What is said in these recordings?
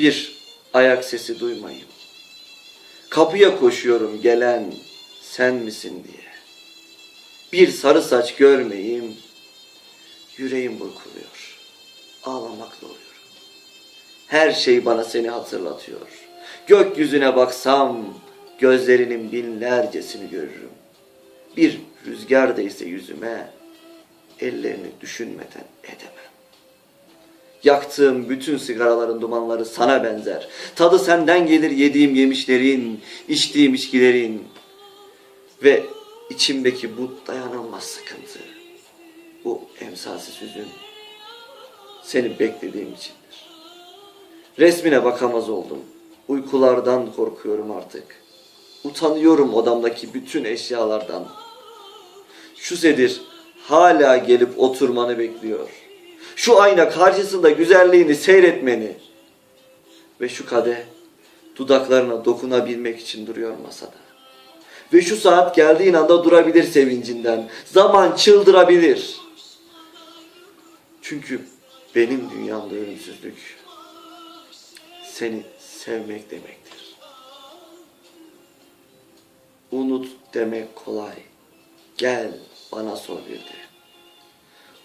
Bir ayak sesi duymayayım. Kapıya koşuyorum gelen sen misin diye. Bir sarı saç görmeyeyim. Yüreğim burkuluyor. Ağlamakla oluyorum. Her şey bana seni hatırlatıyor. Gökyüzüne baksam gözlerinin binlercesini görürüm. Bir rüzgar değse yüzüme ellerini düşünmeden edemem. Yaktığım bütün sigaraların dumanları sana benzer. Tadı senden gelir yediğim yemişlerin, içtiğim içkilerin ve içimdeki bu dayanılmaz sıkıntı, bu emsalsiz hüzün seni beklediğim içindir. Resmine bakamaz oldum. Uykulardan korkuyorum artık. Utanıyorum odamdaki bütün eşyalardan. Şu sedir hala gelip oturmanı bekliyor. Şu ayna karşısında güzelliğini seyretmeni. Ve şu kadeh dudaklarına dokunabilmek için duruyor masada. Ve şu saat geldiğin anda durabilir sevincinden. Zaman çıldırabilir. Çünkü benim dünyamda ölümsüzlük seni sevmek demektir. Unut demek kolay. Gel bana sor bir de.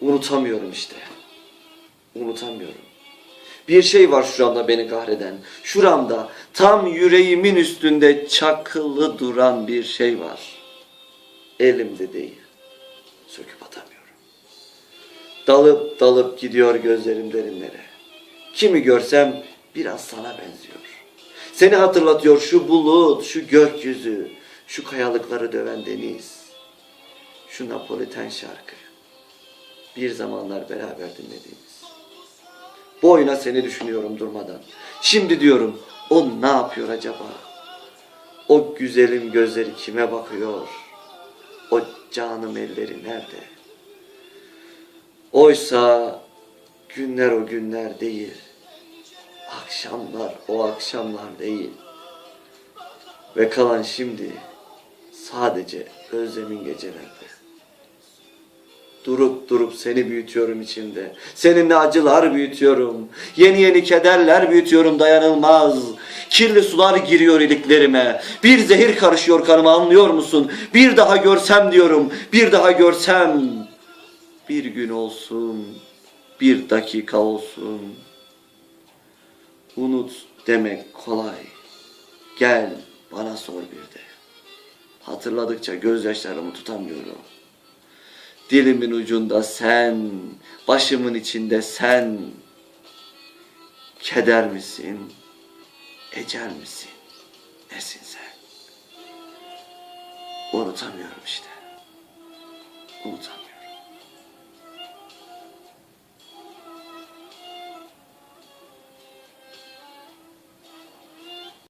Unutamıyorum işte. Unutamıyorum. Bir şey var şuramda beni kahreden. Şuramda tam yüreğimin üstünde çakılı duran bir şey var. Elimde değil. Söküp atamıyorum. Dalıp dalıp gidiyor gözlerim derinlere. Kimi görsem biraz sana benziyor. Seni hatırlatıyor şu bulut, şu gökyüzü, şu kayalıkları döven deniz, şu Napoliten şarkı. Bir zamanlar beraber dinlediğimiz. Boyuna seni düşünüyorum durmadan. Şimdi diyorum o ne yapıyor acaba? O güzelim gözleri kime bakıyor? O canım elleri nerede? Oysa günler o günler değil. Akşamlar o akşamlar değil. Ve kalan şimdi sadece özlemin gecelerde. Durup durup seni büyütüyorum içimde. Seninle acılar büyütüyorum. Yeni yeni kederler büyütüyorum dayanılmaz. Kirli sular giriyor iliklerime. Bir zehir karışıyor kanıma anlıyor musun? Bir daha görsem diyorum. Bir daha görsem. Bir gün olsun. Bir dakika olsun. Unut demek kolay. Gel bana sor bir de. Hatırladıkça gözyaşlarımı tutamıyorum. Dilimin ucunda sen, başımın içinde sen. Keder misin? Ecel misin? Nesin sen? Unutamıyorum işte. Unutamıyorum.